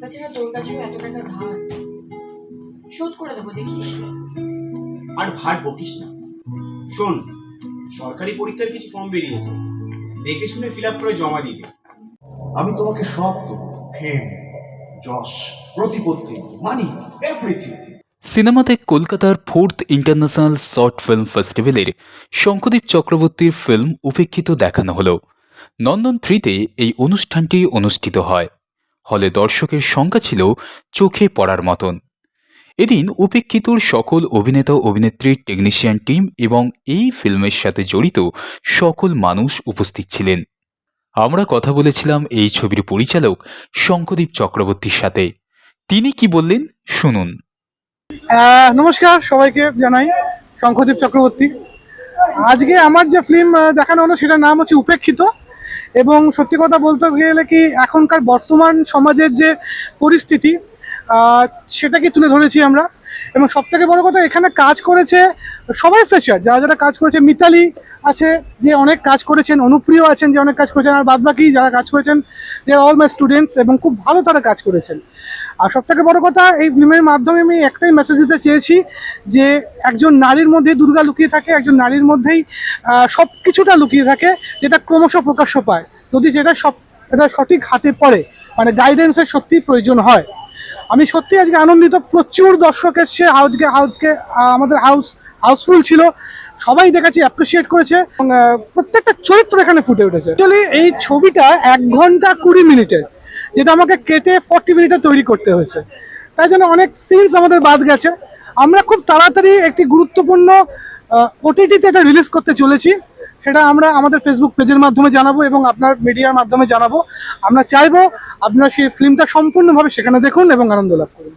তাছাড়া তোর কাছেও এত টাকা ধার। শোধ করে দেবো দেখিস আর ভার বকিস না। শোন সরকারি পরীক্ষার কিছু ফর্ম বেরিয়েছে। দেখে শুনে ফিল আপ করে জমা দিবি আমি তোমাকে সব দেবো ফেম যশ প্রতিপত্তি মানি এভরিথিং সিনেমাতে কলকাতার ফোর্থ ইন্টারন্যাশনাল শর্ট ফিল্ম ফেস্টিভ্যালের শঙ্কদীপ চক্রবর্তীর ফিল্ম উপেক্ষিত দেখানো হলো। নন্দন থ্রিতে এই অনুষ্ঠানটি অনুষ্ঠিত হয়। হলে দর্শকের সংখ্যা ছিল চোখে পড়ার মতন। এদিন উপেক্ষিতর সকল অভিনেতা অভিনেত্রী টেকনিশিয়ান টিম এবং এই ফিল্মের সাথে জড়িত সকল মানুষ উপস্থিত ছিলেন। আমরা কথা বলেছিলাম এই ছবির পরিচালক শঙ্কদীপ চক্রবর্তীর সাথে। তিনি কি বললেন? শুনুন। নমস্কার সবাইকে জানাই শঙ্খদীপ চক্রবর্তী। আজকে আমার যে ফিল্ম দেখানো হলো, সেটার নাম হচ্ছে উপেক্ষিত। এবং সত্যি কথা বলতে গেলে কি এখনকার বর্তমান সমাজের যে পরিস্থিতি সেটাকে তুলে ধরেছি আমরা। এবং সব থেকে বড়ো কথা, এখানে কাজ করেছে সবাই ফ্রেশার যারা যারা কাজ করেছে, মিতালি আছে যে অনেক কাজ করেছেন, অনুপ্রিয় আছেন যে অনেক কাজ করেছেন, আর বাদবাকি যারা কাজ করেছেন দে অল মাই স্টুডেন্টস এবং খুব ভালো তারা কাজ করেছেন। আর সব থেকে বড় কথা এই ফিল্মের মাধ্যমে আমি একটাই মেসেজ দিতে চেয়েছি যে একজন নারীর মধ্যে দুর্গা লুকিয়ে থাকে একজন নারীর মধ্যেই সব কিছুটা লুকিয়ে থাকে যেটা ক্রমশ প্রকাশ্য পায়। যদি যেটা সব এটা সঠিক হাতে পড়ে মানে গাইডেন্সের সত্যি প্রয়োজন হয়। আমি সত্যি আজকে আনন্দিত প্রচুর দর্শক এসছে আজকে আহ, আমাদের হাউস হাউসফুল ছিল। সবাই দেখেছি অ্যাপ্রিসিয়েট করেছে প্রত্যেকটা চরিত্র এখানে ফুটে উঠেছে। অ্যাকচুয়ালি এই ছবিটা এক ঘণ্টা কুড়ি মিনিটের। যেটা আমাকে কেটে ফর্টি মিনিটে তৈরি করতে হয়েছে। তাই জন্য অনেক সিনস আমাদের বাদ গেছে। আমরা খুব তাড়াতাড়ি একটি গুরুত্বপূর্ণ ওটিটিতে এটা রিলিজ করতে চলেছি। সেটা আমরা আমাদের ফেসবুক পেজের মাধ্যমে জানাব এবং আপনার মিডিয়ার মাধ্যমে জানাব। আমরা চাইব আপনারা সেই ফিল্মটা সম্পূর্ণভাবে সেখানে দেখুন এবং আনন্দ লাভ করুন।